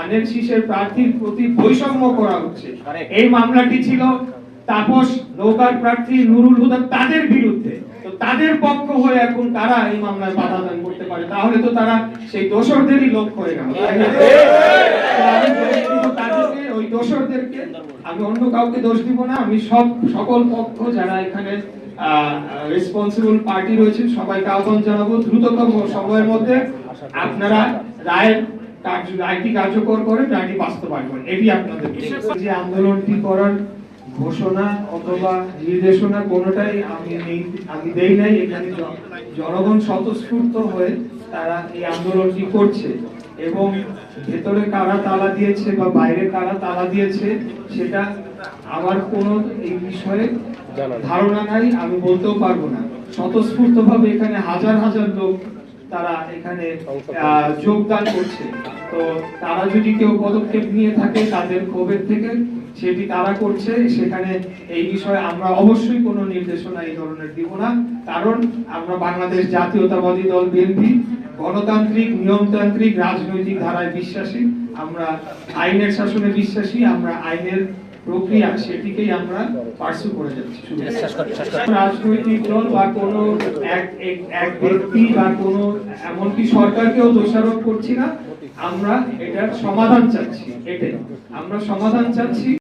ধানের শীষের প্রার্থীর প্রতি বৈষম্য করা হচ্ছে। এই মামলাটি ছিল তাপস নৌকার প্রার্থী নুরুল হুদা তাদের বিরুদ্ধে। তো তাদের পক্ষ হয়ে এখন তারা এই মামলায় বাধা দান করতে পারে। তাহলে তো তারা সেই দোষরদেরই লোক হয়ে গেল। তাদেরকে, ওই দোষরদেরকে আমি অন্য কাউকে দোষ দিব না। আমি সব সকল পক্ষ যারা এখানে রেসপন্সিবল পার্টি রয়েছে সবাইকে আহ্বান জানাব। দ্রুততম সময়ের মধ্যে আপনারা রায়ের রায়টি কার্যকর করে রায়টি বাস্তবায়ন করেন এটি আপনাদের যে আন্দোলনটি করার ঘোষণা অথবা নির্দেশনা কোনোটাই আমি নেই আমি দেই নাই। এখানে জন- জনগণ স্বতঃস্ফূর্ত হয়ে তারা এই আন্দোলনটি করছে এবং ভেতরে কারা তালা দিয়েছে বা বাইরে কারা তালা দিয়েছে সেটা আমার কোনো এই বিষয়ে ধারণা নাই আমি বলতেও পারব না। স্বতঃস্ফূর্তভাবে এখানে হাজার হাজার লোক তারা এখানে যোগদান করছে। তো তারা যদি কেউ পদক্ষেপ নিয়ে থাকে তাদের ক্ষোভের থেকে সেটি তারা করছে। সেখানে এই বিষয়ে আমরা অবশ্যই কোনো নির্দেশনা এই ধরনের দিব না। কারণ আমরা বাংলাদেশ জাতীয়তাবাদী দল বিএনপি গণতান্ত্রিক নিয়মতান্ত্রিক রাজনৈতিক ধারায় বিশ্বাসী। আমরা আইনের শাসনে বিশ্বাসী আমরা আইনের প্রক্রিয়া সেটিকেই আমরা পার্সু করে যাচ্ছি। রাজনৈতিক দল বা কোনো এক এক- এক ব্যক্তি বা কোনো এমনকি সরকারকেও দোষারোপ করছি না আমরা এটার সমাধান চাচ্ছি এটাই আমরা সমাধান চাচ্ছি